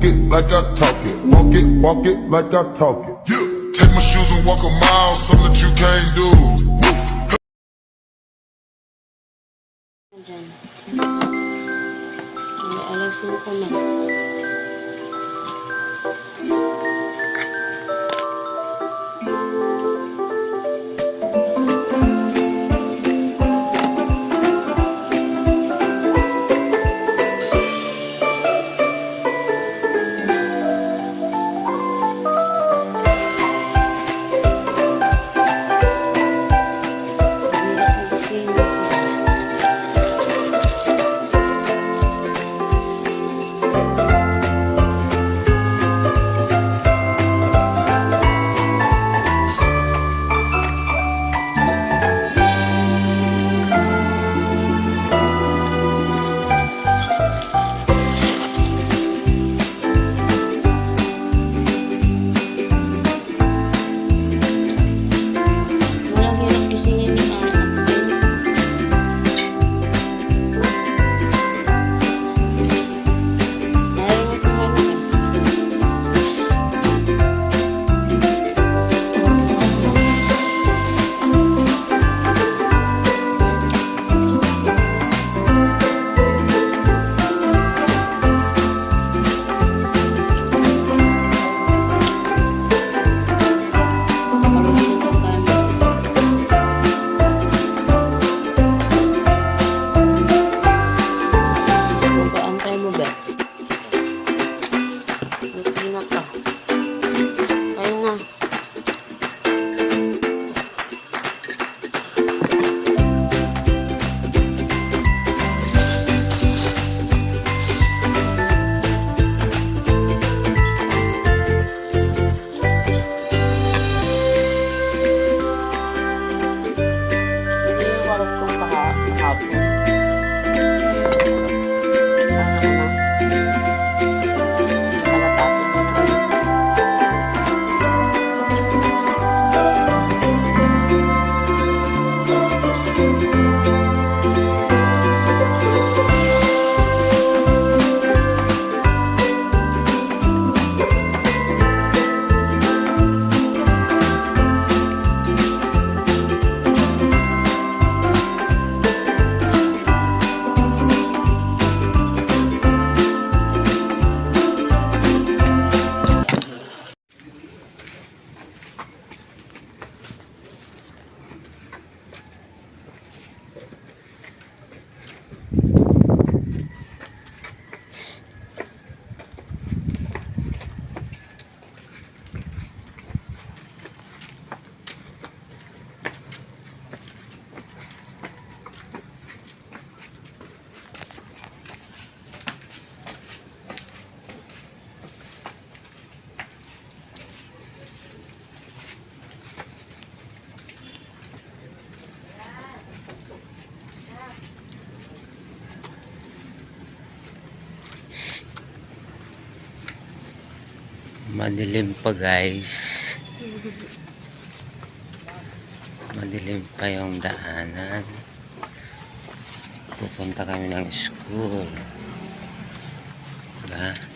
walk it like I talk it. Walk it, walk it like I talk it. Yeah. Take my shoes and walk a mile, something that you can't do. Woo. Ano, alas 5 na. Madilim pa guys. Madilim pa yung daanan. Pupunta kami ng school. Diba?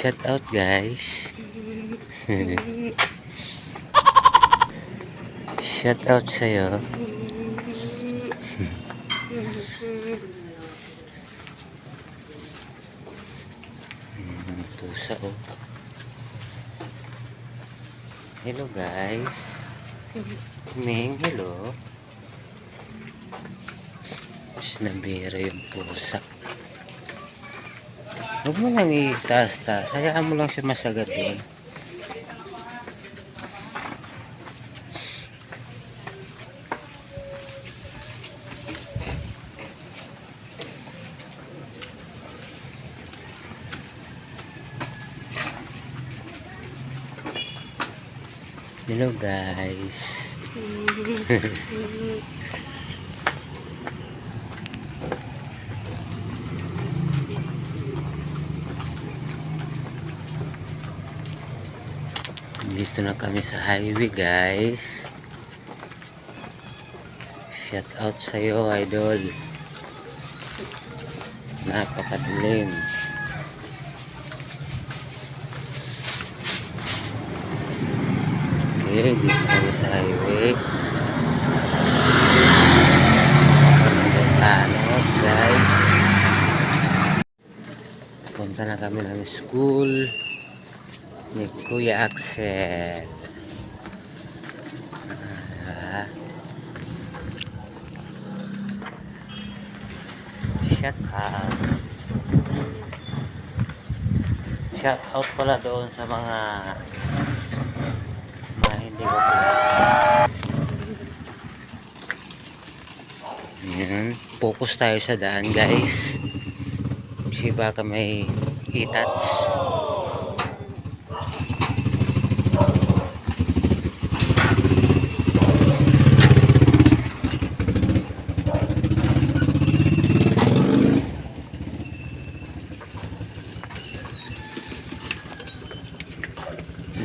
Shout out guys. Shout out sa'yo. Pusa oh. Hello guys. Ming, hello. Mas nabira yung pusa. Huwag mo lang itaas-taas. Hayaan mo lang siya masagad doon. Hello guys. Dito na kami sa highway guys. Shout out sa iyo idol. Napakadilim. Okay, dito kami sa highway. Ano guys. Punta na kami ng school ni Kuya Axel. Ah. Shout out. Shout out pala doon sa mga mga hindi ko kilala. Yan. Focus tayo sa daan guys. Kasi baka may itats.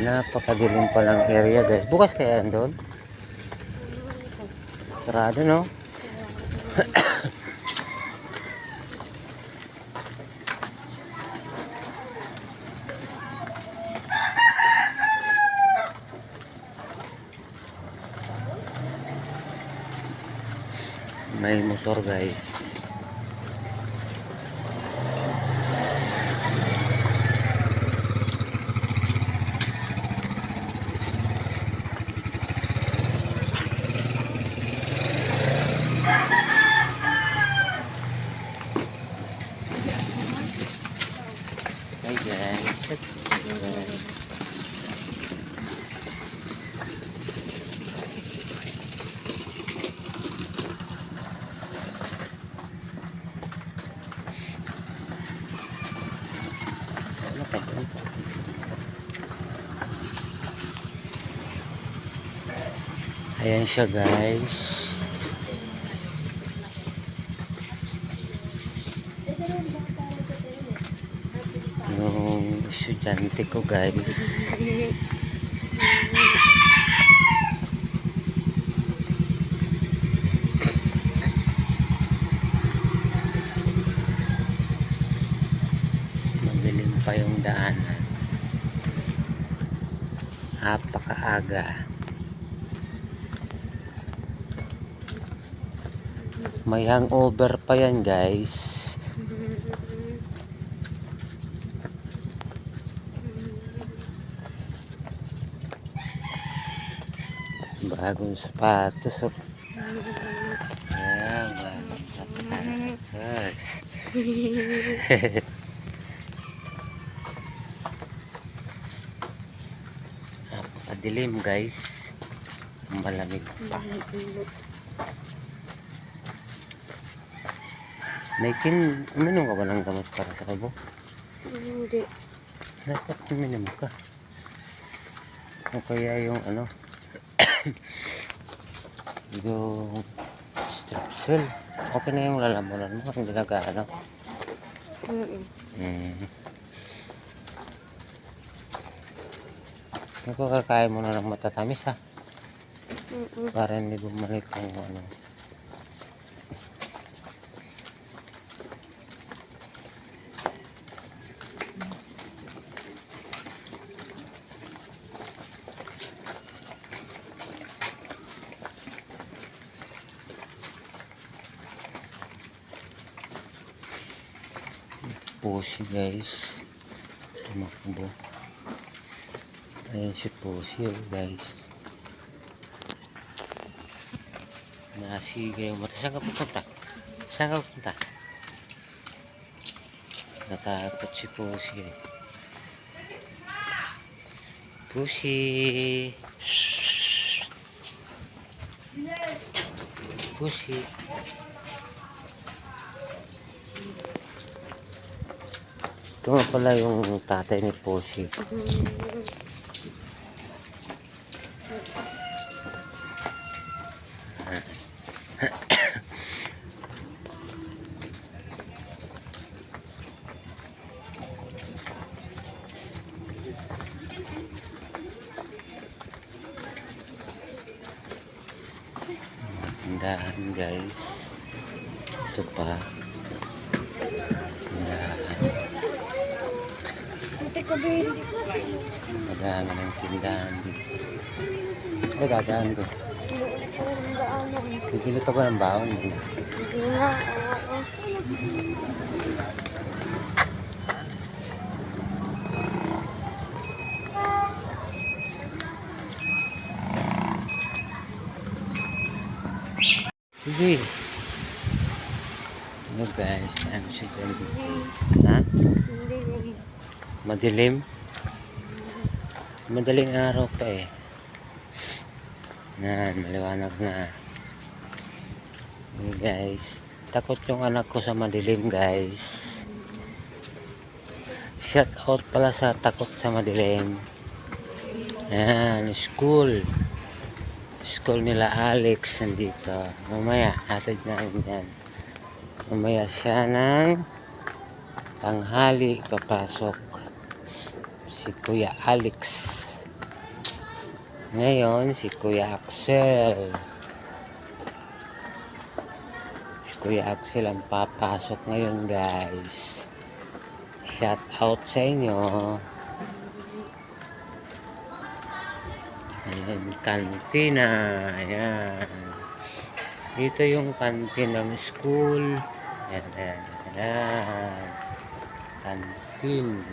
Napakadilim palang area guys. Bukas kaya yan doon? Sarado no? May motor guys. Hey guys. Ano ka dyan? Ayan siya guys. Yung estudyante ko guys. Madilim pa yung daanan. Napakaaga. May hangover pa yan guys. Bagong sapatos. Ayan, bagong sapatos. Napakadilim guys. Malamig pa. Naikin, uminom ka ba ng gamot para sa kabo? Hindi. Dapat uminom ka. O kaya yung ano, yung strep cell. Okay na yung lalamunan mo, hindi na gaano. Mm-mm. Mm. Ako kakain mo na ng matatamis ha. Mm-mm. Para hindi bumalik yung ano. Pusi guys. Tumakbo. Ayan si Pusi oh, guys. Nasiga yung mata. Saan ka pupunta? Saan ka pupunta? Natakot si Pusi eh. Pusi! Ito nga pala yung tatay ni Poshi. Tindahan guys. Ito pa. Madami ng tindahan dito. Ay, dadaan ko. Ka ba ng baon? Hindi. Ano guys, ano siya dyan dito? Ha? Madilim? Madaling araw pa eh. Yan, maliwanag na. Hey guys, takot yung anak ko sa madilim guys. Shout out pala sa takot sa madilim. Yan, school. School nila Alex nandito. Mamaya, atid namin yan. Mamaya siya ng tanghali papasok. Si Kuya Alex. Ngayon, si Kuya Axel. Si Kuya Axel ang papasok ngayon, guys. Shout out sa inyo. Ayan, kantina. Ayan. Dito yung kantin ng school. Ayan, ayan, ayan. Kantin.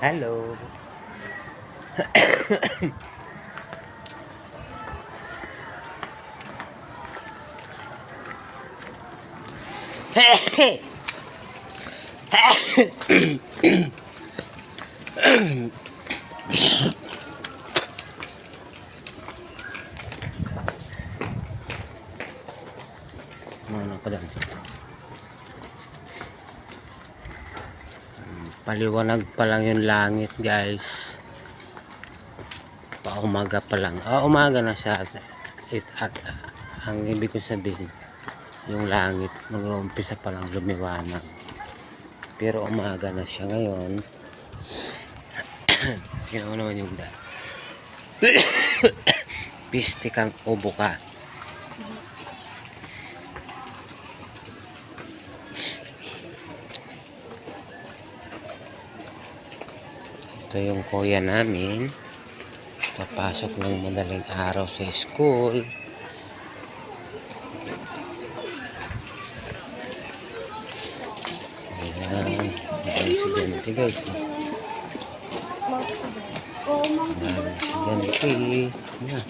Hello. Ka dyan? Hmm, Paliwanag pa lang yung langit guys. Pa umaga pa lang. Ah, umaga na siya. It, at, ang ibig ko sabihin, yung langit, mag-umpisa pa lang lumiwanag. Pero umaga na siya ngayon. Mo naman yung da. Piste kang ubo ka. Ito yung kuya namin. Papasok ng madaling araw sa school. Ayan. Ang estudyante guys. Ang estudyante. Ayan.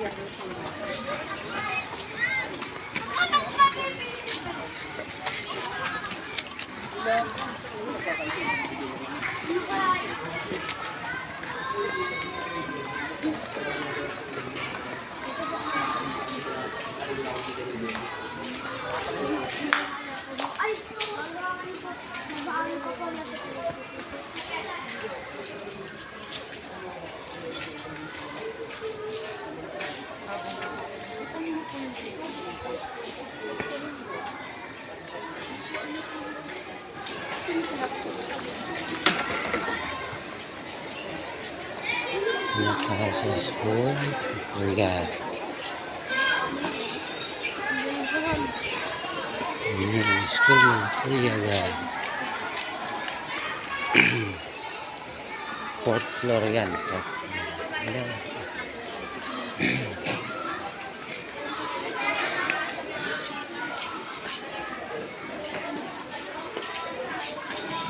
Naka sa school. Kuya. Ayan ang school ng kuya guys. Fourth floor yan. Fourth floor.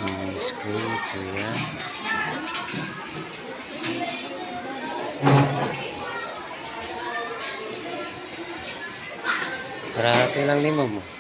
Ang school. Parati lang ni mo.